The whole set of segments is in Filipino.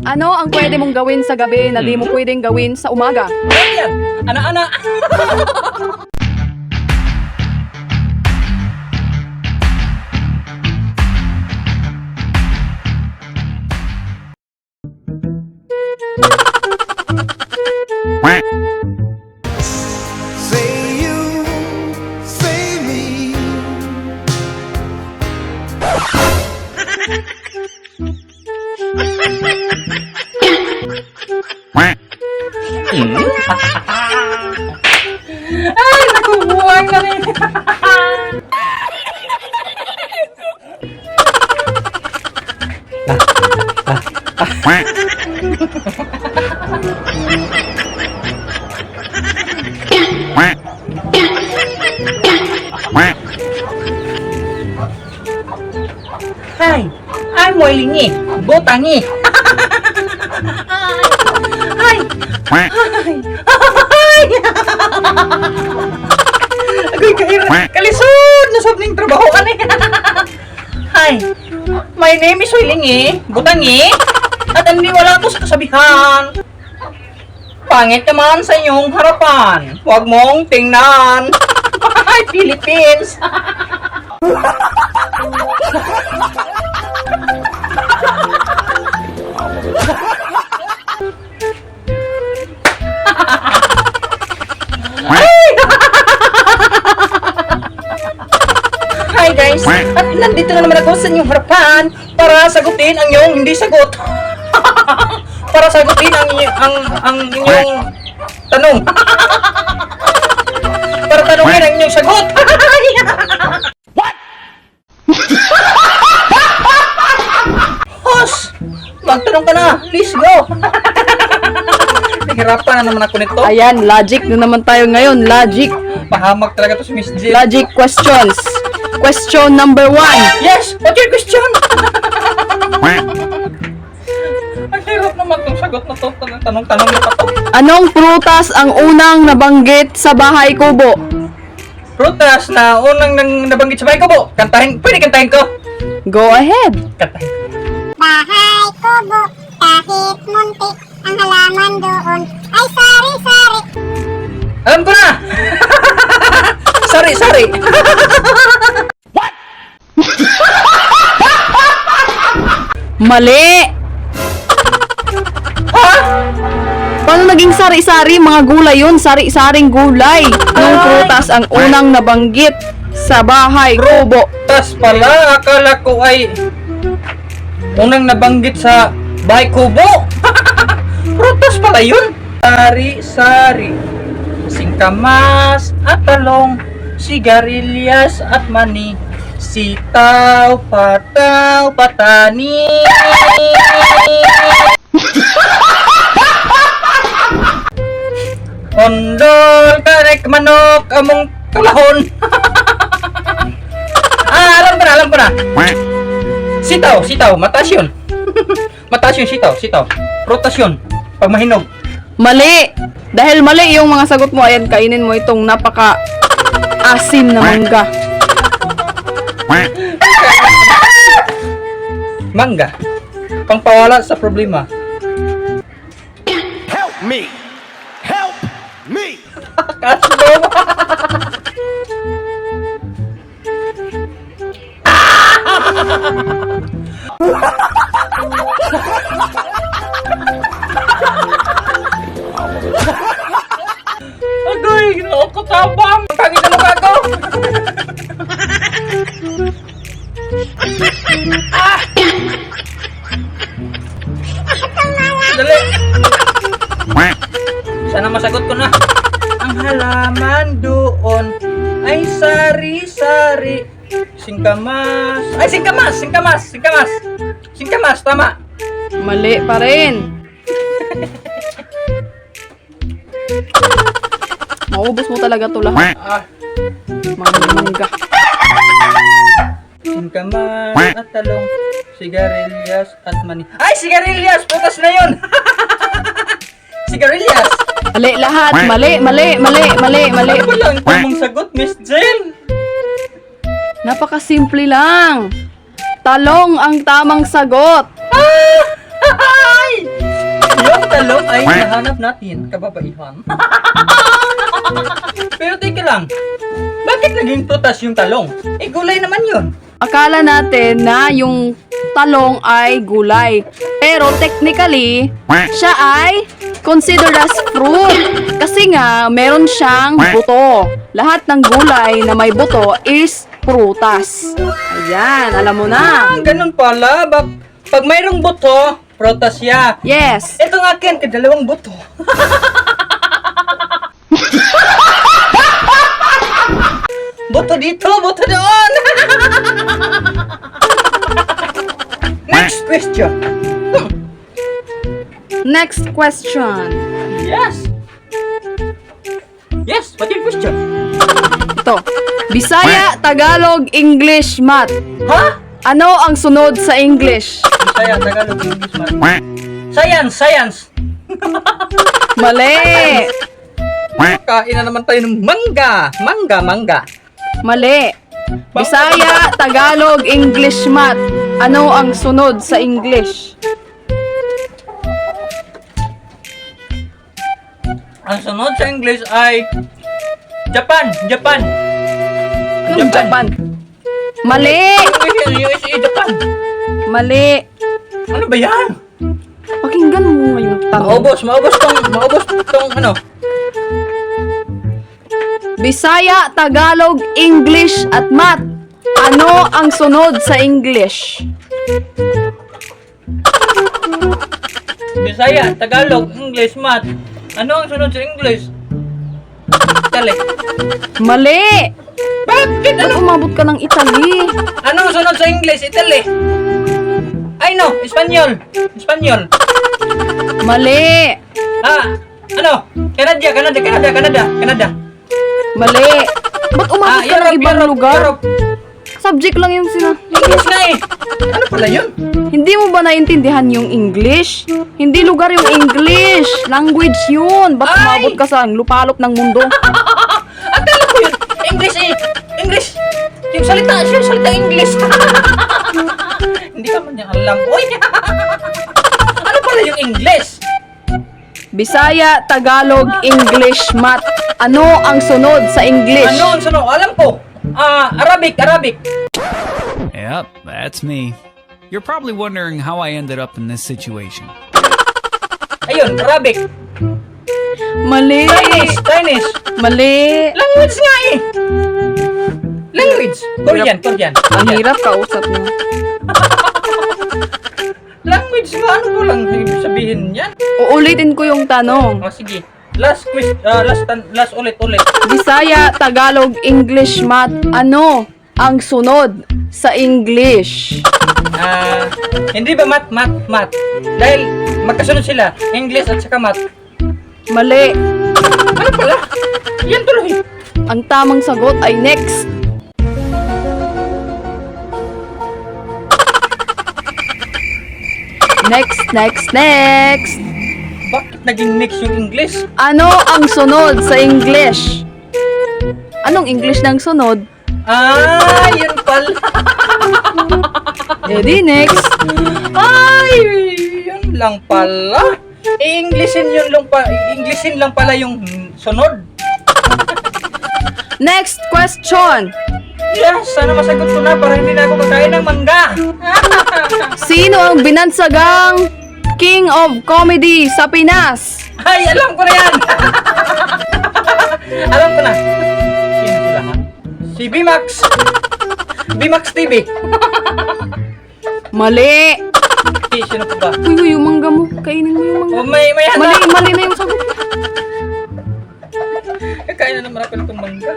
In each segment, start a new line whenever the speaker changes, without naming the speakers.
Ano ang pwede mong gawin sa gabi na di mo pwedeng gawin sa umaga?
Yan. Ana-ana.
Say
Ay, nakubuhay na rin. Hay, ay mo ilingi, butangi. Agoy kayo, kalisod na sabning trabaho ani. Hi, my name is Wilingi, butangi, at hindi wala ako sa kasabihan. Pangit naman sa inyong harapan. Huwag mong tingnan. Ay, Philippines. At nandito na naman ako sa inyong harapan para sagutin ang inyong hindi sagot. para sagutin ang inyong, ang, ang inyong tanong. para tanungin ang inyong sagot. What? Host! Magtanong ka na! Please go! Nahirapan na naman ako nito.
Ayan, logic na naman tayo ngayon. Logic.
Pahamak talaga to si Miss Jill.
Logic questions. Question number one.
Yes! What's your question? Ang hirap naman itong sagot na to. Tanong-tanong na to.
Anong prutas ang unang nabanggit sa bahay kubo?
Prutas na unang nang nabanggit sa bahay ko po. Kantahin, pwede kantahin ko.
Go ahead.
Kantahin.
Bahay kubo, kahit muntik ang halaman doon ay sari-sari.
Alam ko na! sorry, sorry.
Mali!
ha?
Paano naging sari-sari? Mga gulay yun. Sari-saring gulay. Yung prutas ang unang nabanggit sa bahay kubo.
Prutas pala. Akala ko ay unang nabanggit sa bahay kubo. Prutas pala yun. Sari-sari. Singkamas at talong. Sigarilyas at mani. Sitaw, pataw, patani. Ondol, karek, manok, among tulahon. ah, alam ko na, alam ko na. Sitaw, sitaw, mataas yun. mataas yun, sitaw, sitaw. Prutas yun, pag mahinog.
Mali! Dahil mali yung mga sagot mo, ayan, kainin mo itong napaka asim na mangga.
Mangga, pangpawala sa problema.
Help me. Help me.
Kasbo! Agoy, Dali! Sana masagot ko na. Ang halaman doon ay sari-sari. Singkamas. Ay, singkamas! Singkamas! Singkamas! Singkamas, tama!
Mali pa rin. Maubos mo talaga to lahat.
Ah,
Mga mangga.
singkamas at talong. Sigarilyas at mani. Ay, sigarilyas! Putas na yun! sigarilyas!
Mali lahat. Mali, mali, mali, mali, mali.
Ano ba lang tamang sagot, Miss Jill?
Napakasimple lang. Talong ang tamang sagot.
Ah! Ay! talong ay nahanap natin, kababaihan. Pero teka lang, bakit naging prutas yung talong? Eh, gulay naman yun.
Akala natin na yung talong ay gulay. Pero technically, siya ay considered as fruit. Kasi nga, meron siyang buto. Lahat ng gulay na may buto is prutas. Ayan, alam mo na.
Ah, ganun pala. Ba pag mayroong buto, prutas siya.
Yes.
Ito ng akin, kadalawang buto. buto dito, buto doon. Question.
Next question.
Yes. Yes, what your question?
Ito. Bisaya, Tagalog, English, Math.
Ha?
Ano ang sunod sa English?
Bisaya, Tagalog, English, Math. Science, science.
Mali.
Kain na naman tayo ng mangga. Mangga, mangga.
Mali. Bisaya, Tagalog, English, Math. Ano ang sunod sa English?
Ang sunod sa English ay Japan, Japan.
Anong Japan? Mali.
USA, Japan.
Mali.
Ano ba yan?
Pakinggan mo nga yung tanong.
Maubos, maubos tong, maubos tong ano.
Bisaya, Tagalog, English, at Math. Ano ang sunod sa English?
Bisaya, Tagalog, English, Math. Ano ang sunod sa English? Italy.
Mali.
Bakit?
Ba't
Ano?
umabot ka ng Italy?
Ano ang sunod sa English? Italy. Ay no, Espanyol. Espanyol.
Mali.
Ah, ano? Canada, Canada, Canada, Canada, Canada.
Mali. Ba't umabot ka ng ibang lugar?
Ah, Europe.
Subject lang yung sina...
English na eh. Ano pala yun?
Hindi mo ba naintindihan yung English? Hindi lugar yung English. Language yun. Ba't
Ay!
umabot ka sa lupalop ng mundo?
Akala ko yun. English eh. English. Yung salita, siya yung salita English. Hindi ka man niya alam. Uy! ano pala yung English?
Bisaya, Tagalog, English, Math. Ano ang sunod sa English?
Ano ang sunod? Alam ko. Ah, Arabic, Arabic.
Yep, that's me. You're probably wondering how I ended up in this situation.
Ayun, Arabic.
Mali.
Chinese, Chinese.
Mali.
Language nga eh. Language. Korean, Korean.
Ang hirap kausap mo.
Language nga, ano ko lang sabihin yan?
Uulitin ko yung tanong.
Oh, sige. Last quiz, ah, last, last ulit, ulit.
Bisaya, Tagalog, English, Math. Ano ang sunod sa English?
Ah, hindi ba mat, mat, mat? Dahil magkasunod sila, English at saka mat.
Mali.
Ano pala? Yan tuloy.
Ang tamang sagot ay next. Next, next, next.
Bakit naging mix yung English?
Ano ang sunod sa English? Anong English ng sunod?
Ah, yun pala.
Eh di next.
Ay, yun lang pala. Eh, Englishin yun lang pa, Englishin lang pala yung sunod.
Next question.
Yes, sana masagot ko na para hindi na ako kakain ng mangga.
Sino ang binansagang King of Comedy sa Pinas?
Ay, alam ko na yan. alam ko na. Sino sila ha? Si Bimax. Bimax TV.
Mali.
Si, sino pa ba?
Uy, uy, yung mangga mo. Kainin mo yung
Oh,
mangga.
may, may
Mali, mali na yung sagot.
Kakain na naman ako nitong mangga.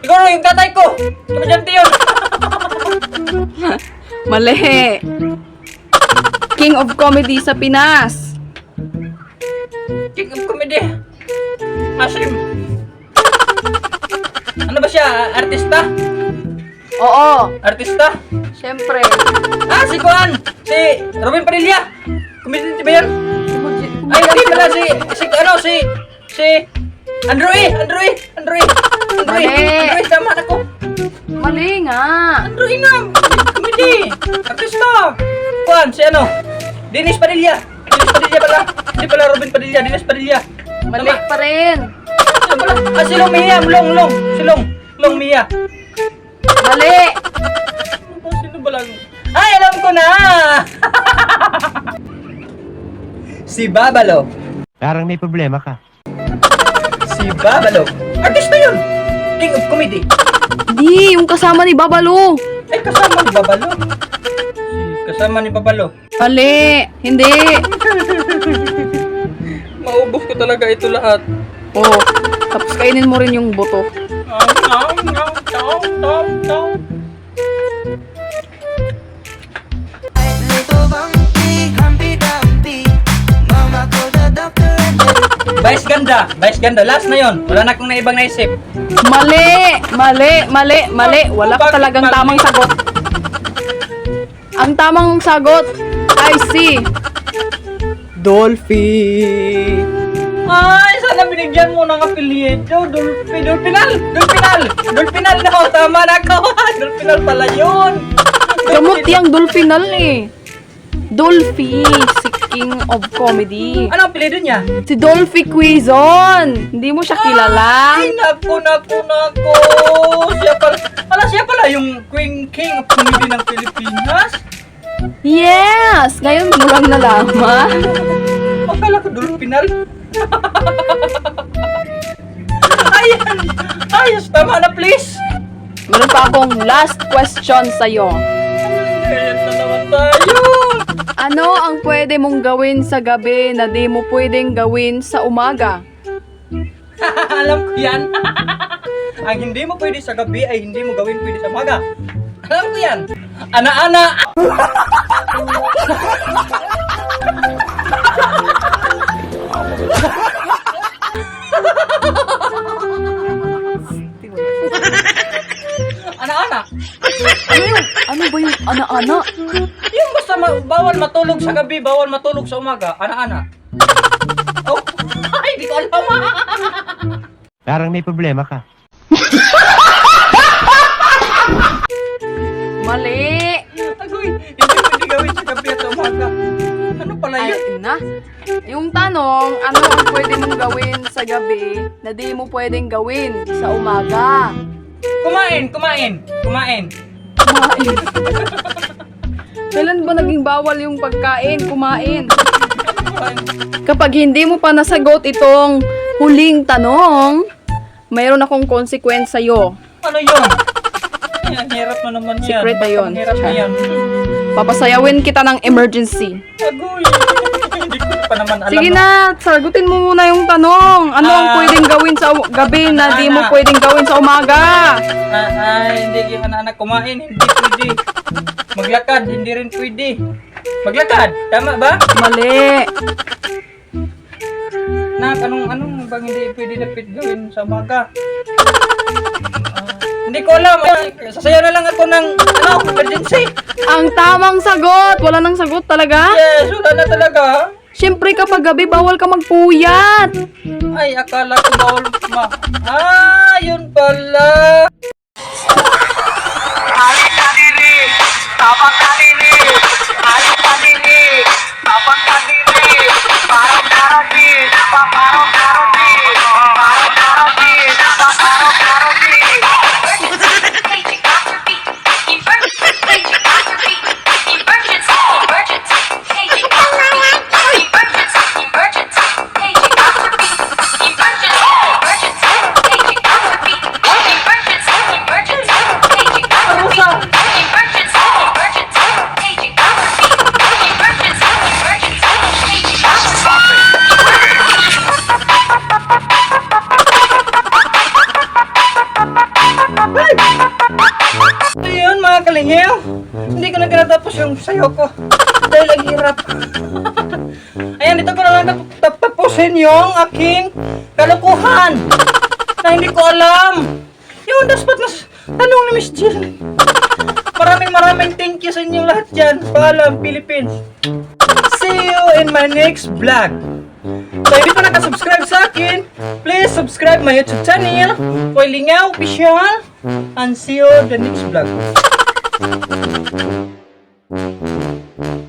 Siguro yung tatay ko. Komedyante yun.
Mali. King of Comedy sa Pinas.
King of Comedy. Ashrim. Ano ba siya? Artista?
Oo,
Artista?
syempre.
Ah, si Kuan! Si Robin Padilla! Comediante ba yan? Ay, hindi pala si, si, ano, si, si, Andrew E! Andrew E! Andrew E! Andrew E! Andrew E! Tama na ko!
Mali nga.
Andrew E nga! Comedy! Artista! Kuan, si ano? Dennis Padilla. Dennis Padilla pala. Hindi pala Robin Padilla. Dennis Padilla.
Mali pa rin.
Ano? Ah, si Long Mia. Long, Long. Si Long. Long Mia.
Mali.
Ano ba? Sino ba lang? Ay, alam ko na! si Babalo.
Parang may problema ka.
Si Babalo. Artista yun. King of Comedy.
Di, yung kasama ni Babalo.
Ay, kasama ni Babalo. Kasama ni Babalo.
Mali. Hindi.
Maubos ko talaga ito lahat.
Oh, tapos kainin mo rin yung buto.
Tom, tom, tom, tom, tom, tom. Vice ganda. Vice ganda. Last na yon. Wala na akong naibang naisip.
Mali! Mali! Mali! Mali! Wala ka
Bakit
talagang
mali?
tamang sagot. Ang tamang sagot ay si Dolphy.
Ay, sana binigyan mo ng apelyido. Dolphy, Dolphinal. Dolphinal. Dolphinal na ako. Tama na ako. Dolphinal pala yun.
Gamot yung Dolphinal eh. Dolphy, si King of Comedy.
Ano ang apelyido niya?
Si Dolphy Quizon. Hindi mo siya kilala?
Ay, naku, naku, naku. Siya pala, pala siya pala yung Queen King of Comedy ng Pilipinas.
Yes! Ngayon mo lang nalaman.
Akala ko Dolphinal. Ayan. Ayos, tama na please.
Meron pa akong last question sa'yo.
Ayan na naman tayo.
Ano ang pwede mong gawin sa gabi na di mo pwedeng gawin sa umaga?
Alam ko yan. Ang hindi mo pwede sa gabi ay hindi mo gawin pwede sa umaga. Alam ko yan. Ana-ana. Ana-ana.
Ano yun? Ano ba yung ana-ana?
Yung basta ma- bawal matulog sa gabi, bawal matulog sa umaga. Ana-ana. Oh, ay, di ko alam.
Parang may problema ka.
Mali!
Agoy, hindi pwede gawin sa gabi at sa umaga. Ano pala
Ay,
yun?
na. Yung tanong, ano ang pwede mong gawin sa gabi na di mo pwedeng gawin sa umaga?
Kumain, kumain, kumain.
Kumain. Kailan ba naging bawal yung pagkain? Kumain. Kapag hindi mo pa nasagot itong huling tanong, mayroon akong consequence sa'yo.
Ano yun? Yan, hirap mo naman yan.
Secret na yun.
Hirap yan.
Papasayawin kita ng emergency.
Agoy, pa naman alam.
Sige na, sagutin mo muna yung tanong. Ano ang
Ah.
pwedeng gawin sa u- gabi na di mo
Ana.
pwedeng gawin sa umaga?
Ah, ah, hindi yung anak-anak kumain, hindi pwede. Maglakad, hindi rin pwede. Maglakad, tama ba?
Mali.
Nak, anong, anong bang hindi pwede na pwede gawin sa umaga? Ah, hindi ko alam. Ah, Sasayaw na lang ako ng, ano, emergency.
Ang tamang sagot. Wala nang sagot talaga.
Yes, wala na talaga.
Siyempre kapag gabi, bawal ka magpuyat.
Ay, akala ko bawal ma... Ah, yun pala. Tinatapos yung sayo ko. Dahil ang hirap. Ayan, dito ko na lang tap- tap- tapusin yung aking kalukuhan. Na hindi ko alam. Yung dapat na tanong ni Miss Jill. Maraming maraming thank you sa inyong lahat dyan. Paalam, Philippines. See you in my next vlog. So, hindi pa nakasubscribe sa akin, please subscribe my YouTube channel, Koy Lingaw Official, and see you the next vlog. Mm-hmm.